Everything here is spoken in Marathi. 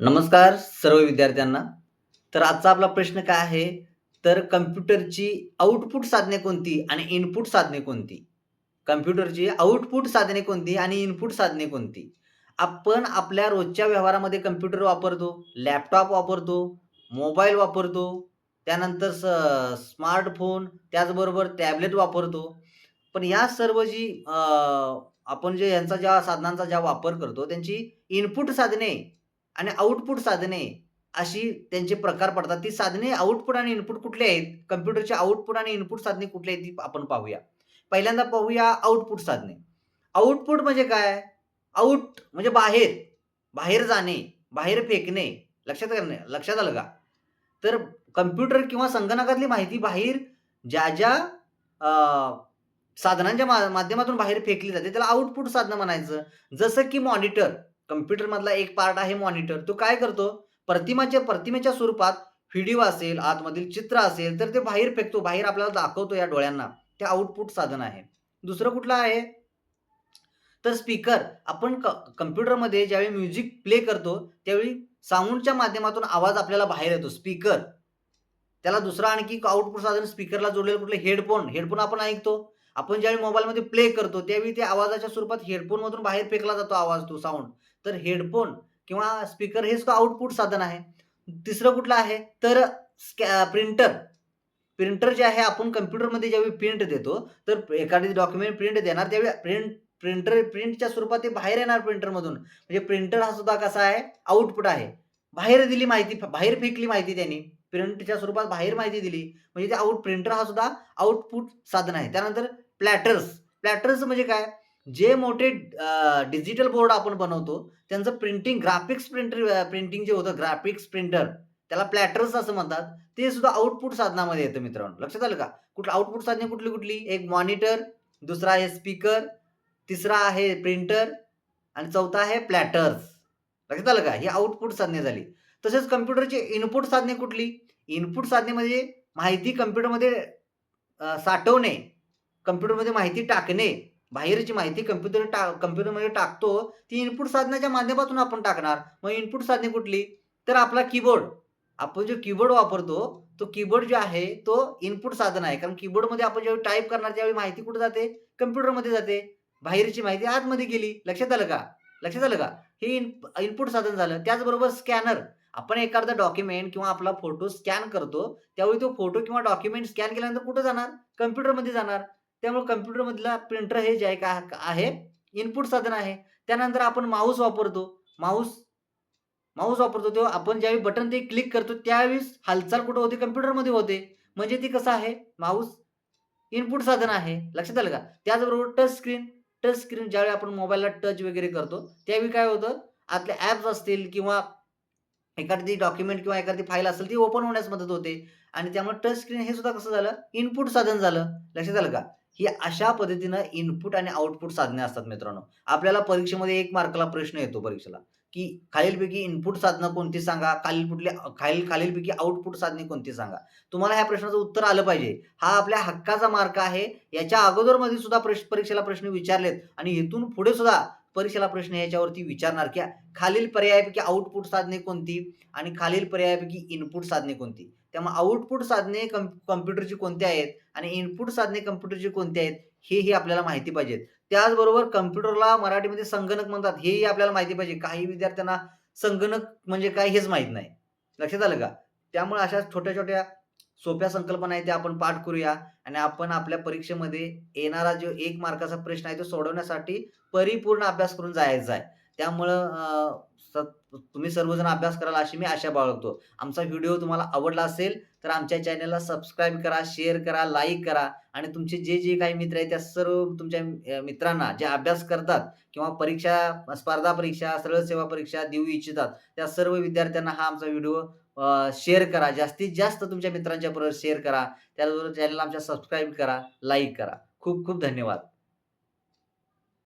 नमस्कार सर्व विद्यार्थ्यांना. तर आजचा आपला प्रश्न काय आहे? तर कम्प्युटरची आउटपुट साधने कोणती आणि इनपुट साधने कोणती? कम्प्युटरची आउटपुट साधने कोणती आणि इनपुट साधने कोणती? आपण आपल्या रोजच्या व्यवहारामध्ये कम्प्युटर वापरतो लॅपटॉप वापरतो मोबाईल वापरतो त्यानंतर स स्मार्टफोन त्याचबरोबर टॅबलेट वापरतो. पण या सर्व जी आपण जे यांचा ज्या साधनांचा ज्या वापर करतो त्यांची इनपुट साधने आणि आउटपुट साधने अशी त्यांचे प्रकार पडतात. ती साधने आउटपुट आणि इनपुट कुठले आहेत? कम्प्युटरचे आउटपुट आणि इनपुट साधने कुठली आहेत ती आपण पाहूया. पहिल्यांदा पाहूया आउटपुट साधने. आउटपुट म्हणजे काय? आउट म्हणजे बाहेर, बाहेर जाणे, बाहेर फेकणे. लक्षात करणे लक्षात आलं का? तर कम्प्युटर किंवा संगणकातली माहिती बाहेर ज्या-ज्या साधनांच्या मा माध्यमातून बाहेर फेकली जाते त्याला आउटपुट साधनं म्हणायचं. जसं की मॉनिटर कम्प्युटरमधला एक पार्ट आहे मॉनिटर. तो काय करतो? प्रतिमाच्या प्रतिमेच्या स्वरूपात व्हिडिओ असेल, आतमधील चित्र असेल, तर ते बाहेर फेकतो. बाहेर आपल्याला दाखवतो या डोळ्यांना. ते आउटपुट साधन आहे. दुसरं कुठलं आहे? तर स्पीकर. आपण क कम्प्युटरमध्ये ज्यावेळी म्युझिक प्ले करतो, त्यावेळी साऊंडच्या माध्यमातून आवाज आपल्याला बाहेर येतो. स्पीकर. त्याला दुसरं आणखी आउटपुट साधन स्पीकरला जोडलेलं कुठलं हेडफोन. हेडफोन आपण ऐकतो. आपण ज्यावेळी मोबाईलमध्ये प्ले करतो, त्यावेळी ते आवाजाच्या स्वरूपात हेडफोनमधून बाहेर फेकला जातो आवाज तो साऊंड तर हेडफोन किंवा स्पीकर हे सुद्धा आउटपुट साधन आहे. तिसरं कुठलं आहे? तर स्कॅ प्रिंटर. प्रिंटर जे आहे आपण कम्प्युटरमध्ये ज्यावेळी प्रिंट देतो, तर एखादी डॉक्युमेंट प्रिंट देणार त्यावेळी प्रिंट प्रिंटर प्रिंटच्या स्वरूपात ते बाहेर येणार प्रिंटरमधून. म्हणजे प्रिंटर हा सुद्धा कसा आहे? आउटपुट आहे. बाहेर दिली माहिती, बाहेर फेकली माहिती त्यांनी. प्रिंटच्या स्वरूपात बाहेर माहिती दिली. म्हणजे ते आउट प्रिंटर हा सुद्धा आउटपुट साधन आहे. त्यानंतर प्लॅटर्स. प्लॅटर्स म्हणजे काय? जे मोठे डिजिटल बोर्ड आपण बनवतो, त्यांचं प्रिंटिंग ग्राफिक्स प्रिंटर प्रिंटिंग जे होतं ग्राफिक्स प्रिंटर, त्याला प्लॅटर्स असं म्हणतात. ते सुद्धा आउटपुट साधनामध्ये येतं मित्रांनो. लक्षात आलं का? कुठलं आउटपुट साधने कुठली-कुठली? एक मॉनिटर, दुसरा आहे स्पीकर, तिसरा आहे प्रिंटर आणि चौथा आहे प्लॅटर्स. लक्षात आलं का? ही आउटपुट साधने झाली. तसेच कम्प्युटरची इनपुट साधने कुठली? इनपुट साधने म्हणजे माहिती कम्प्युटरमध्ये साठवणे, कम्प्युटरमध्ये माहिती टाकणे. बाहेरची माहिती कम्प्युटर टा कम्प्युटरमध्ये टाकतो, ती इनपुट साधनाच्या माध्यमातून आपण टाकणार. मग इनपुट साधने कुठली? तर आपला कीबोर्ड. आपण जो कीबोर्ड वापरतो, तो कीबोर्ड जो आहे तो इनपुट साधन आहे. कारण कीबोर्डमध्ये आपण ज्यावेळी टाईप करणार त्यावेळी माहिती कुठे जाते? कम्प्युटरमध्ये जाते. बाहेरची माहिती आतमध्ये गेली. लक्षात आलं का? लक्षात आलं का? हे इन इनपुट साधन झालं. त्याचबरोबर स्कॅनर. आपण एखादा डॉक्युमेंट किंवा आपला फोटो स्कॅन करतो, त्यावेळी तो फोटो किंवा डॉक्युमेंट स्कॅन केल्यानंतर कुठे जाणार? कम्प्युटरमध्ये जाणार. त्यामुळे कम्प्युटरमधला प्रिंटर हे जे आहे का आहे इनपुट साधन आहे. त्यानंतर आपण माऊस वापरतो. माऊस माऊस वापरतो तेव्हा आपण ज्यावेळी बटन ते क्लिक करतो, त्यावेळेस हालचाल कुठं होते? कम्प्युटरमध्ये होते. म्हणजे ती कसं आहे? माऊस इनपुट साधन आहे. लक्षात आलं का? त्याचबरोबर टच स्क्रीन. टच स्क्रीन ज्यावेळी आपण मोबाईलला टच वगैरे करतो, त्यावेळी काय होतं? आतले ॲप्स असतील किंवा एखादी डॉक्युमेंट किंवा एखादी फाईल असेल ती ओपन होण्यास मदत होते आणि त्यामुळे टच स्क्रीन हे सुद्धा कसं झालं? इनपुट साधन झालं. लक्षात आलं का? ही अशा पद्धतीनं इनपुट आणि आउटपुट साधने असतात मित्रांनो. आपल्याला परीक्षेमध्ये एक मार्काला प्रश्न येतो परीक्षेला, की खालीलपैकी इनपुट साधनं कोणती सांगा? खालील कुठले खालील खालीलपैकी आउटपुट साधने कोणती सांगा? तुम्हाला ह्या प्रश्नाचं उत्तर आलं पाहिजे. हा आपल्या हक्काचा मार्क आहे. याच्या अगोदरमध्ये सुद्धा प्रश परीक्षेला प्रश्न विचारलेत आणि इथून पुढे सुद्धा परीक्षेला प्रश्न याच्यावरती विचारणार, की खालील पर्यायापैकी आउटपुट साधने कोणती आणि खालील पर्यायापैकी इनपुट साधने कोणती? त्यामुळे आउटपुट साधने कम कम्प्युटरची कोणती आहेत आणि इनपुट साधने कम्प्युटरची कोणती आहेत? हेही आपल्याला माहिती पाहिजेत. त्याचबरोबर कम्प्युटरला मराठीमध्ये संगणक म्हणतात हेही आपल्याला माहिती पाहिजे. काही विद्यार्थ्यांना संगणक म्हणजे काय हेच माहीत नाही. लक्षात आलं का? त्यामुळे अशा छोट्या-छोट्या सोप्या संकल्पना आहे त्या आपण पाठ करूया आणि आपण आपल्या परीक्षेमध्ये येणारा जो एक मार्काचा प्रश्न आहे तो सोडवण्यासाठी परिपूर्ण अभ्यास करून जायचा आहे. त्यामुळं तुम्ही सर्वजण अभ्यास कराल अशी मी आशा बाळगतो. आमचा व्हिडिओ तुम्हाला आवडला असेल तर आमच्या चॅनलला सबस्क्राईब करा, शेअर करा, लाईक करा आणि तुमचे जे, जे काही मित्र आहेत त्या सर्व तुमच्या मित्रांना जे अभ्यास करतात किंवा परीक्षा स्पर्धा परीक्षा, सरळ सेवा परीक्षा देऊ इच्छितात, त्या सर्व विद्यार्थ्यांना हा आमचा व्हिडिओ शेअर करा. जास्तीत जास्त तुमच्या मित्रांच्या बरोबर शेअर करा. त्याचबरोबर चॅनलला आमच्या सबस्क्राईब करा, लाईक करा. खूप खूप धन्यवाद.